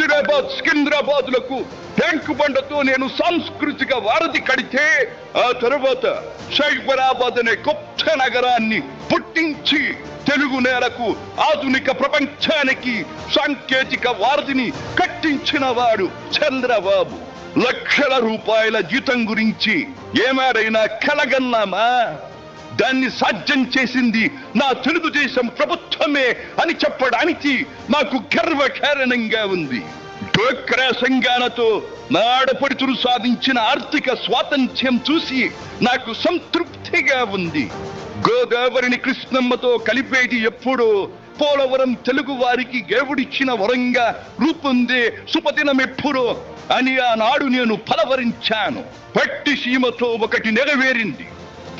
Hyderabad సికింద్రాబాద్లకు tank బండతో నేను సాంస్కృతిక వారధి కడితే ఆ తర్వాత సైబరాబాద్ అనే గొప్ప నగరాన్ని పుట్టించి తెలుగు నేలకు ఆధునిక ప్రపంచానికి సాంకేతిక వారధిని కట్టించిన వాడు చంద్రబాబు. లక్షల రూపాయల జీతం గురించి ఏమారైనా కలగన్నామా? దాన్ని సాధ్యం చేసింది నా తెలుగుదేశం ప్రభుత్వమే అని చెప్పడానికి నాకు గర్వకారణంగా ఉంది. డోక్రా సంఘాలతో నా ఆడపడుతులు సాధించిన ఆర్థిక స్వాతంత్ర్యం చూసి నాకు సంతృప్తిగా ఉంది. గోదావరిని కృష్ణమ్మతో కలిపేది ఎప్పుడో పోలవరం తెలుగు వారికి దేవుడిచ్చిన వరంగా రూపొందే శుభదినమెప్పుడో అని ఆనాడు నేను పలవరించాను. పట్టి సీమతో ఒకటి నెరవేరింది.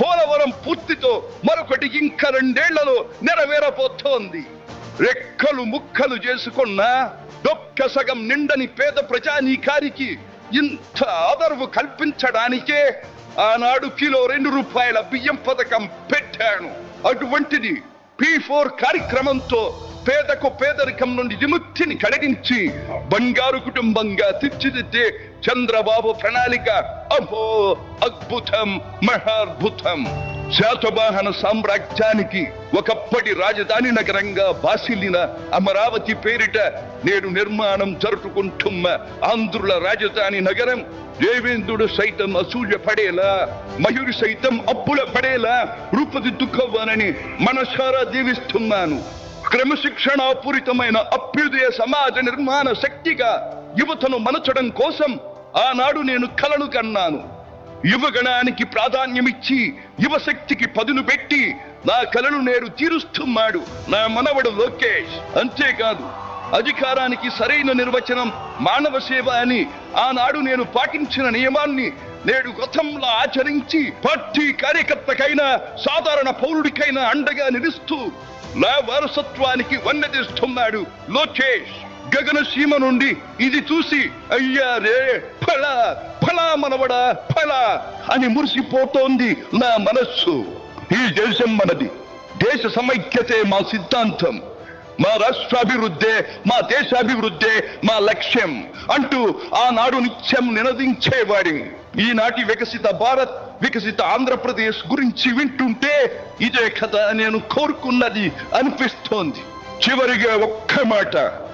పోలవరం పూర్తితో మరొకటి ఇంకా రెండేళ్ళలో నెరవేరబోతోంది. రెక్కలు ముక్కలు చేసుకున్న డొక్క సగం నిండని పేద ప్రజానీకారికి ఇంత ఆదరవు కల్పించడానికే ఆనాడు కిలో రెండు రూపాయల బియ్యం పథకం పెట్టాను. అటువంటిది పి ఫోర్ కార్యక్రమంతో పేదకు పేదరికం నుండి విముక్తిని కలిగించి బంగారు కుటుంబంగా తీర్చిదిద్దే చంద్రబాబు ప్రణాళిక. అహో అద్భుతం మహాద్భుతం. శాతవాహన సామ్రాజ్యానికి ఒకప్పటి రాజధాని నగరంగా బాసిల్లిన అమరావతి పేరిట నేడు నిర్మాణం జరుపుకుంటున్న ఆంధ్రుల రాజధాని నగరం దేవేంద్రుడు సైతం అసూయ పడేలా మయూరి సైతం అప్పుల పడేలా రూపుదిద్దుకోవాలని మనసారా దీవిస్తున్నాను. క్రమశిక్షణాపూరితమైన అభ్యుదయ సమాజ నిర్మాణ శక్తిగా యువతను మలచడం కోసం ఆనాడు నేను కలను కన్నాను. యువగణానికి ప్రాధాన్యమిచ్చి యువశక్తికి పదును పెట్టి నా కలను నేను తీరుస్తున్నాడు నా మనవడు లోకేష్. అంతేకాదు అధికారానికి సరైన నిర్వచనం మానవ సేవ అని ఆనాడు నేను పాటించిన నియమాన్ని నేడు గతంలో ఆచరించి పార్టీ కార్యకర్తకైనా సాధారణ పౌరుడికైనా అండగా నిలుస్తూ నా వారసత్వానికి వన్నదిస్తున్నాడు లోకేష్. గగన సీమ నుండి ఇది చూసి అయ్యా రే ఫల ఫలా మనవడా ఫల అని మురిసిపోతోంది నా మనస్సు. ఈ దేశం మనది. దేశ సమైక్యతే మా సిద్ధాంతం. మా రాష్ట్రాభివృద్ధే మా దేశాభివృద్ధే మా లక్ష్యం అంటూ ఆనాడు నిత్యం నినదించేవాడి. ఈనాటి వికసిత భారత్ వికసిత ఆంధ్రప్రదేశ్ గురించి వింటుంటే ఇదే కథ నేను కోరుకున్నది అనిపిస్తోంది. చివరిగా ఒక్క మాట.